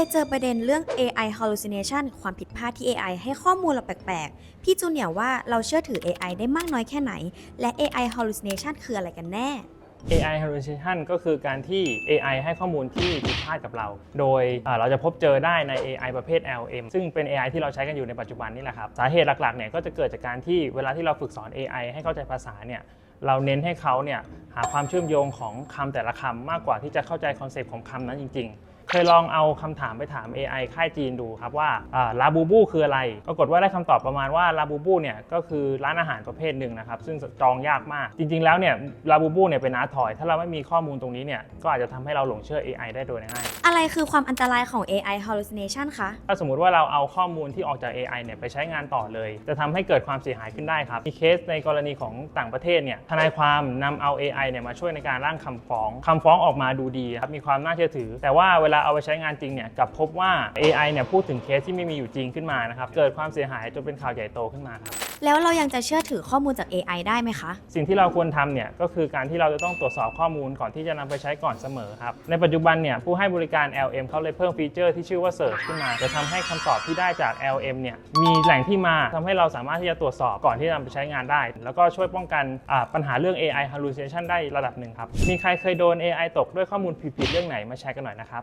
ไปเจอประเด็นเรื่อง AI hallucination ความผิดพลาดที่ AI ให้ข้อมูลเราแปลกๆ พี่จูเนียว่าเราเชื่อถือ AI ได้มากน้อยแค่ไหน และ AI hallucination คืออะไรกันแน่ AI hallucination ก็คือการที่ AI ให้ข้อมูลที่ผิดพลาดกับเรา โดยเราจะพบเจอได้ใน AI ประเภท LM ซึ่งเป็น AI ที่เราใช้กันอยู่ในปัจจุบันนี่แหละครับ สาเหตุหลักๆ เนี่ยก็จะเกิดจากการที่เวลาที่เราฝึกสอน AI ให้เข้าใจภาษาเนี่ย เราเน้นให้เขาเนี่ยหาความเชื่อมโยงของคำแต่ละคำมากกว่าที่จะเข้าใจคอนเซปต์ของคำนั้นจริง ๆ เคยลองเอาคำถามไปถาม AI ค่ายจีนดูครับว่าลาบูบูคืออะไร ปรากฏว่าได้คำตอบประมาณว่าลาบูบูเนี่ยก็คือร้านอาหารประเภทหนึ่งนะครับซึ่งจองยากมาก จริง ๆ แล้วเนี่ยลาบูบูเนี่ยเป็นอาร์ตทอย ถ้าเราไม่มีข้อมูลตรงนี้เนี่ยก็อาจจะทำให้เราหลงเชื่อ AI ได้โดยง่ายอะไรคือความอันตรายของ AI hallucination คะถ้าสมมุติว่าเราเอาข้อมูลที่ออกจาก AI เนี่ยไปใช้งานต่อเลย จะทำให้เกิดความเสียหายขึ้นได้ครับมีเคสในกรณีของต่างประเทศเนี่ยทนายความนำเอา AI เนี่ยมาช่วยในการร่างคำฟ้องคำฟ้องออกมาดูดีครับมีความน่าเชื่อถือ แต่ว่าเวลาเอาไปใช้งานจริงเนี่ยกลับพบว่า AI เนี่ยพูดถึงเคสที่ไม่มีอยู่จริงขึ้นมานะครับเกิดความเสียหายจนเป็นข่าวใหญ่โตขึ้นมาครับแล้วเรายังจะเชื่อถือข้อมูลจาก AI ได้ไหมคะ สิ่งที่เราควรทำเนี่ยก็คือการที่เราจะต้องตรวจสอบข้อมูลก่อนที่จะนำไปใช้ก่อนเสมอครับ ในปัจจุบันเนี่ยผู้ให้บริการ LM เขาเลยเพิ่มฟีเจอร์ที่ชื่อว่า Search ขึ้นมา จะทำให้คำตอบที่ได้จาก LM เนี่ยมีแหล่งที่มาทำให้เราสามารถที่จะตรวจสอบก่อนที่จะนำไปใช้งานได้ แล้วก็ช่วยป้องกันอ่าปัญหาเรื่อง AI hallucination ได้ระดับหนึ่งครับ มีใครเคยโดน AI ตกด้วยข้อมูลผิดๆเรื่องไหนมาแชร์กันหน่อยนะครับ